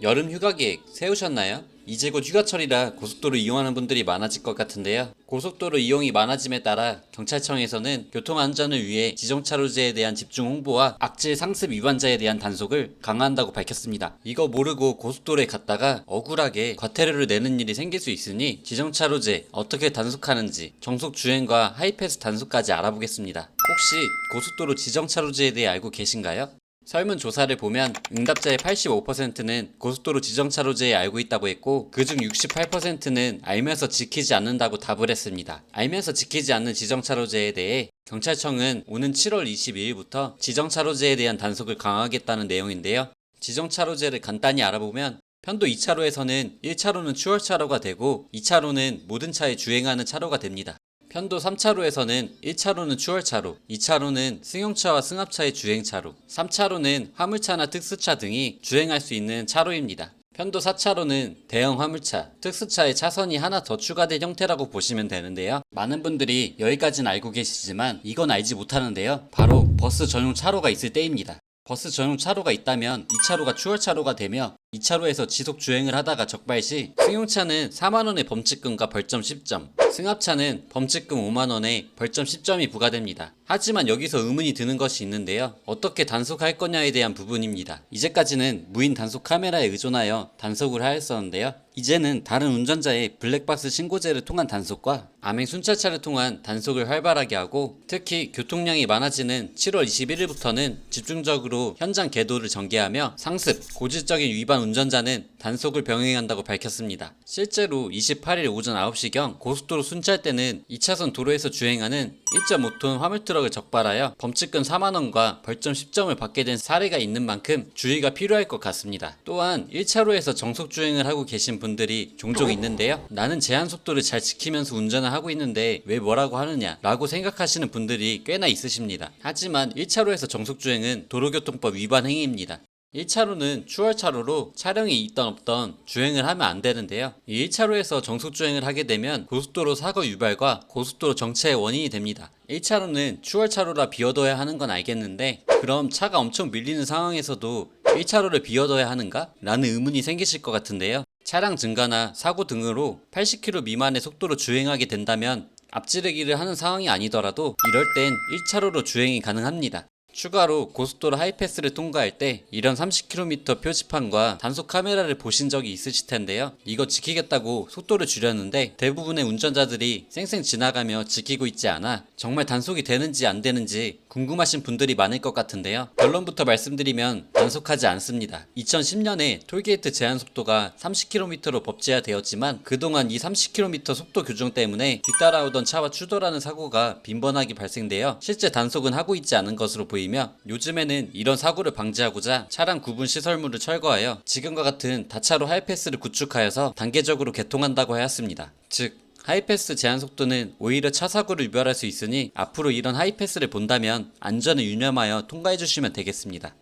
여름 휴가 계획 세우셨나요? 이제 곧 휴가철이라 고속도로 이용하는 분들이 많아질 것 같은데요. 고속도로 이용이 많아짐에 따라 경찰청에서는 교통안전을 위해 지정차로제에 대한 집중 홍보와 악질 상습 위반자에 대한 단속을 강화한다고 밝혔습니다. 이거 모르고 고속도로에 갔다가 억울하게 과태료를 내는 일이 생길 수 있으니 지정차로제 어떻게 단속하는지 정속 주행과 하이패스 단속까지 알아보겠습니다. 혹시 고속도로 지정차로제에 대해 알고 계신가요? 설문조사를 보면 응답자의 85%는 고속도로 지정차로제에 알고 있다고 했고 그중 68%는 알면서 지키지 않는다고 답을 했습니다. 알면서 지키지 않는 지정차로제에 대해 경찰청은 오는 7월 22일부터 지정차로제에 대한 단속을 강화하겠다는 내용인데요. 지정차로제를 간단히 알아보면 편도 2차로에서는 1차로는 추월차로가 되고 2차로는 모든 차에 주행하는 차로가 됩니다. 편도 3차로에서는 1차로는 추월차로, 2차로는 승용차와 승합차의 주행차로, 3차로는 화물차나 특수차 등이 주행할 수 있는 차로입니다. 편도 4차로는 대형 화물차, 특수차의 차선이 하나 더 추가된 형태라고 보시면 되는데요. 많은 분들이 여기까지는 알고 계시지만 이건 알지 못하는데요. 바로 버스 전용 차로가 있을 때입니다. 버스 전용 차로가 있다면 2차로가 추월차로가 되며 2차로에서 지속 주행을 하다가 적발 시 승용차는 4만원의 범칙금과 벌점 10점, 승합차는 범칙금 5만원에 벌점 10점이 부과됩니다. 하지만 여기서 의문이 드는 것이 있는데요. 어떻게 단속할 거냐에 대한 부분입니다. 이제까지는 무인 단속 카메라에 의존하여 단속을 하였었는데요. 이제는 다른 운전자의 블랙박스 신고제를 통한 단속과 암행 순찰차를 통한 단속을 활발하게 하고 특히 교통량이 많아지는 7월 21일부터는 집중적으로 현장 계도를 전개하며 상습, 고질적인 위반 운전자는 단속을 병행한다고 밝혔습니다. 실제로 28일 오전 9시경 고속도로 순찰 때는 2차선 도로에서 주행하는 1.5톤 화물트럭을 적발하여 범칙금 4만원과 벌점 10점을 받게 된 사례가 있는 만큼 주의가 필요할 것 같습니다. 또한 1차로에서 정속 주행을 하고 계신 분들이 종종 있는데요. 나는 제한 속도를 잘 지키면서 운전을 하고 있는데 왜 뭐라고 하느냐 라고 생각하시는 분들이 꽤나 있으십니다. 하지만 1차로에서 정속 주행은 도로교통법 위반 행위입니다. 1차로는 추월차로로 차량이 있던 없던 주행을 하면 안 되는데요. 이 1차로에서 정속 주행을 하게 되면 고속도로 사고 유발과 고속도로 정체의 원인이 됩니다. 1차로는 추월차로라 비워둬야 하는 건 알겠는데 그럼 차가 엄청 밀리는 상황에서도 1차로를 비워둬야 하는가? 라는 의문이 생기실 것 같은데요. 차량 증가나 사고 등으로 80km 미만의 속도로 주행하게 된다면 앞지르기를 하는 상황이 아니더라도 이럴 땐 1차로로 주행이 가능합니다. 추가로 고속도로 하이패스를 통과할 때 이런 30km 표지판과 단속 카메라를 보신 적이 있으실 텐데요. 이거 지키겠다고 속도를 줄였는데 대부분의 운전자들이 쌩쌩 지나가며 지키고 있지 않아 정말 단속이 되는지 안 되는지 궁금하신 분들이 많을 것 같은데요. 결론부터 말씀드리면 단속하지 않습니다. 2010년에 톨게이트 제한 속도가 30km로 법제화되었지만 그동안 이 30km 속도 규정 때문에 뒤따라오던 차와 추돌하는 사고가 빈번하게 발생되어 실제 단속은 하고 있지 않은 것으로 보이며 요즘에는 이런 사고를 방지하고자 차량 구분 시설물을 철거하여 지금과 같은 다차로 하이패스를 구축하여서 단계적으로 개통한다고 하였습니다. 즉 하이패스 제한 속도는 오히려 차 사고를 유발할 수 있으니 앞으로 이런 하이패스를 본다면 안전을 유념하여 통과해 주시면 되겠습니다.